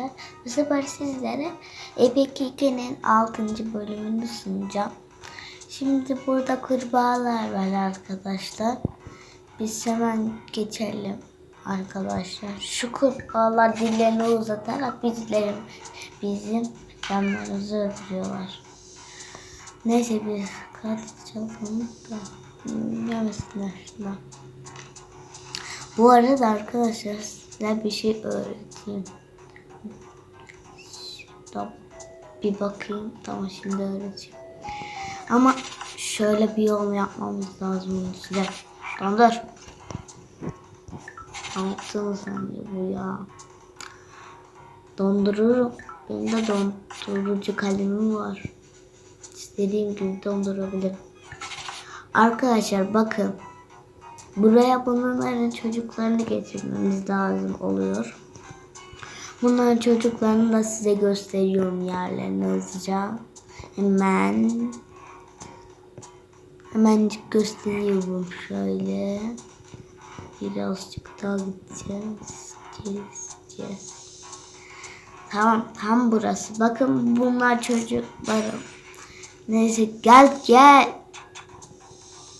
arkadaşlar. Bu sefer sizlere Epic 2'nin 6. bölümünü sunacağım. Şimdi burada kurbağalar var arkadaşlar. Biz hemen geçelim arkadaşlar. Şu kurbağalar dillerini uzatarak bizlerim, bizim canlarımızı öldürüyorlar. Neyse biz katil çalalım da yemesinler şundan. Bu arada arkadaşlar size bir şey öğreteyim. Şurada bir bakayım. Tamam şimdi öğreteceğim. Ama şöyle bir yol yapmamız lazım bunu size. Dondur. Ne yaptığını sanıyor bu ya. Dondururum. Benim de dondurucu kalemim var. İstediğim gibi dondurabilirim. Arkadaşlar bakın. Buraya bunların çocuklarını getirmemiz lazım oluyor. Bunların çocuklarını da size gösteriyorum yerlerini hızlıca. Hemen hemen gösteriyorum şöyle. Birazcık daha gideceğiz. Gideceğiz, gideceğiz. Tamam, tam burası. Bakın bunlar çocuklarım. Neyse gel gel.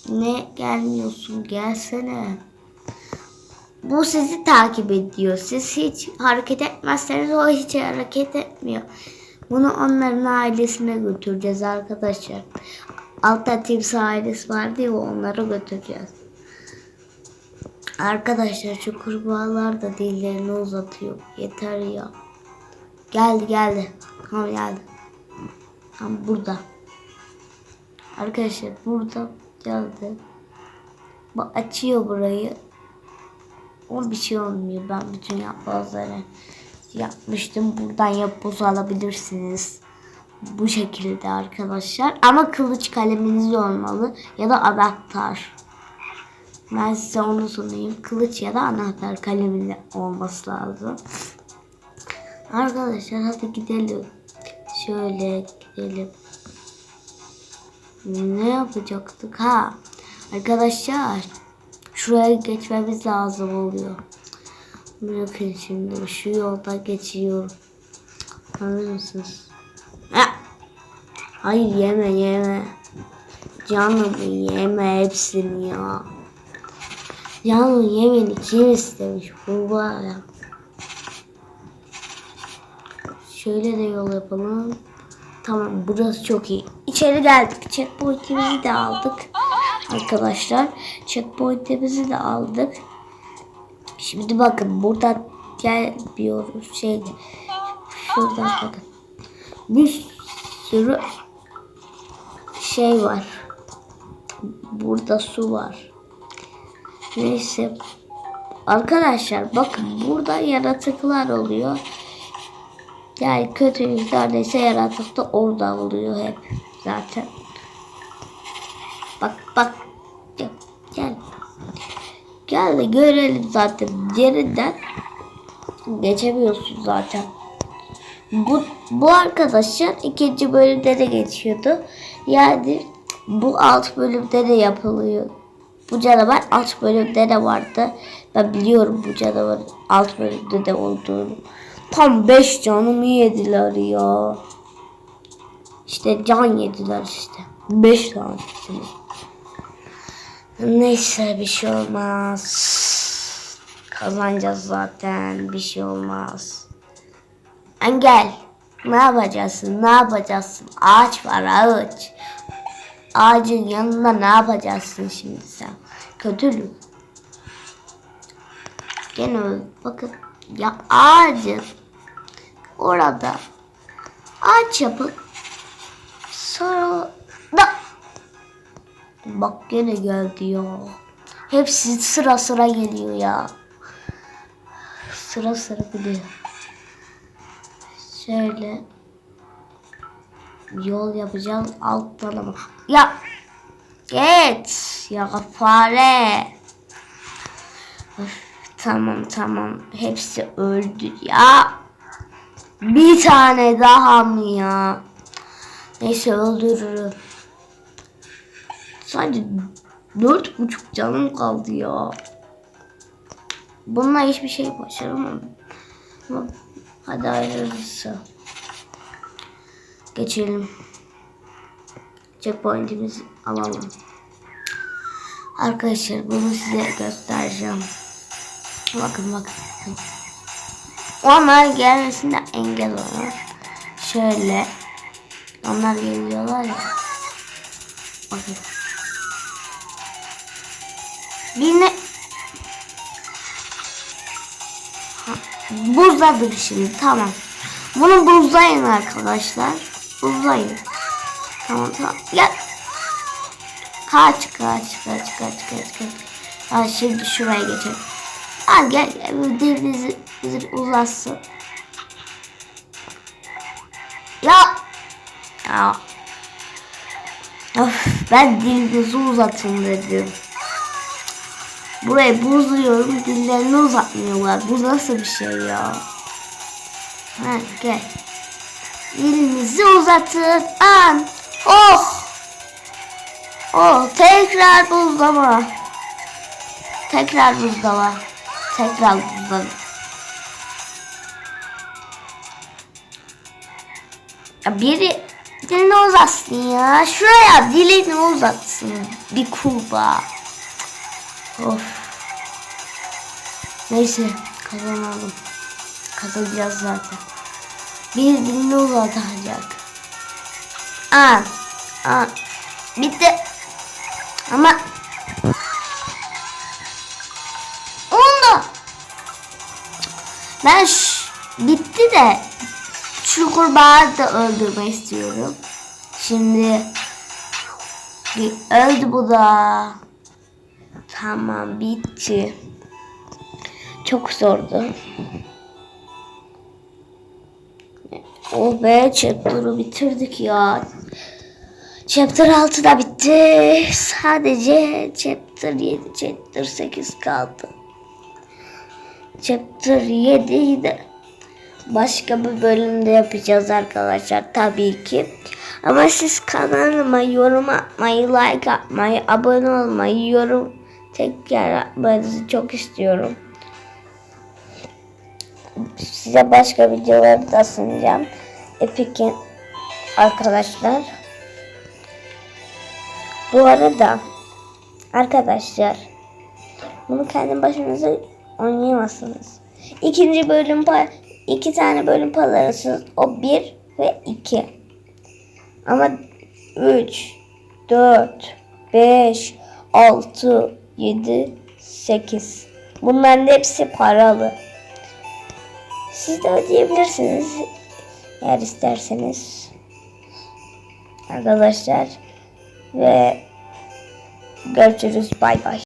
Ne gelmiyorsun gelsene. Bu sizi takip ediyor. Siz hiç hareket etmezseniz o hiç hareket etmiyor. Bunu onların ailesine götüreceğiz arkadaşlar. Altta timsah ailesi vardı ya onları götüreceğiz. Arkadaşlar şu kurbağalar da dillerini uzatıyor. Yeter ya. Geldi geldi. Tamam geldi. Tam burada. Arkadaşlar burada geldi. Bu açıyor burayı. O bir şey olmuyor. Ben bütün yapbozları yapmıştım. Buradan yapboz alabilirsiniz. Bu şekilde arkadaşlar. Ama kılıç kaleminiz olmalı. Ya da anahtar. Ben size onu sunayım. Kılıç ya da anahtar kaleminin olması lazım. Arkadaşlar hadi gidelim. Şöyle gidelim. Ne yapacaktık ha? Arkadaşlar şuraya geçmemiz lazım oluyor. Bakın şimdi şu yolda geçiyorum. Anlıyor musunuz? Ha! Hayır yeme yeme. Canım yeme hepsini ya. Canım yemeni kim istemiş var ya. Şöyle de yol yapalım. Tamam burası çok iyi. İçeri geldik. Checkpoint'imizi de aldık. Arkadaşlar checkpoint'imizi de aldık. Şimdi bakın buradan gelmiyoruz. Şey, şuradan bakın. Bir sürü şey var. Burada su var. Neyse. Arkadaşlar bakın burada yaratıklar oluyor. Yani kötü neredeyse yaratık da orada oluyor hep zaten. Bak bak. Gel. Gel, de görelim zaten. Yerinden geçemiyorsun zaten. Bu, bu arkadaşlar ikinci bölümde de geçiyordu. Yani bu alt bölümde de yapılıyor. Bu canavar alt bölümde de vardı. Ben biliyorum bu canavarın alt bölümde de olduğunu. Tam 5 canımı yediler ya. İşte can yediler işte. 5 tanesini. Neyse bir şey olmaz. Kazanacağız zaten. Bir şey olmaz. Engel. Ne yapacaksın? Ne yapacaksın? Ağaç var ağaç. Ağacın yanında ne yapacaksın şimdi sen? Kötülük. Gene. Bakın. Ya ağacın orada ağaç yapıp sonra bak gene geldi ya. Hepsi sıra sıra geliyor ya. Sıra sıra gidiyor. Şöyle yol yapacağım alttan ama. Ya geç ya fare. Öf, tamam tamam hepsi öldü ya. Bir tane daha mı ya? Neyse öldürürüm. Sadece dört buçuk canım kaldı ya. Bununla hiçbir şey başaramam. Ama Hadi hayırlısı. Geçelim. Checkpoint'imizi alalım. Arkadaşlar bunu size göstereceğim. Bakın bakın. Onlar gelmesinde engel olur. Şöyle. Onlar geliyorlar ya. Bakın. Birine Buzladık şimdi tamam. Bunu buzlayın arkadaşlar. Buzlayın. Tamam tamam. Gel. Kaç kaç kaç kaç kaç kaç. Ha, şimdi şuraya geçelim. Al gel gel. Bizi uzatsın. Ya. Ya. Of, ben dilinizi uzatın dedim. Burayı buzluyorum. Dillerini uzatmıyorlar. Bu nasıl bir şey ya? Ha, gel. Dilinizi uzatın. An. Oh. Oh. Tekrar buzlama. Tekrar buzlama. Tekrar buzlama. Ya biri dilini uzatsın ya. Şuraya dilini uzatsın. Bir kurbağa. Of. Neyse kazanalım. Kazanacağız zaten. Bir dilini uzatacak. Aa, aa, bitti. Ama onda ben bitti de şu kurbağa da öldürmek istiyorum. Şimdi öldü bu da. Tamam bitti. Çok zordu. Oh be chapter'ı bitirdik ya. Chapter 6 da bitti. Sadece chapter 7, chapter 8 kaldı. Chapter 7'yi de başka bir bölümde yapacağız arkadaşlar tabii ki. Ama siz kanalıma yorum atmayı, like atmayı, abone olmayı, yorum tekrar atmanızı çok istiyorum. Size başka videoları da sunacağım. Epic'in arkadaşlar. Bu arada arkadaşlar bunu kendi başınıza oynayamazsınız. İkinci bölüm iki tane bölüm paylaşırsınız. O bir ve iki. Ama 3, 4, 5, 6, 7, 8. Bunların hepsi paralı. Siz de ödeyebilirsiniz. Eğer isterseniz. Arkadaşlar. Ve görüşürüz. Bay bay.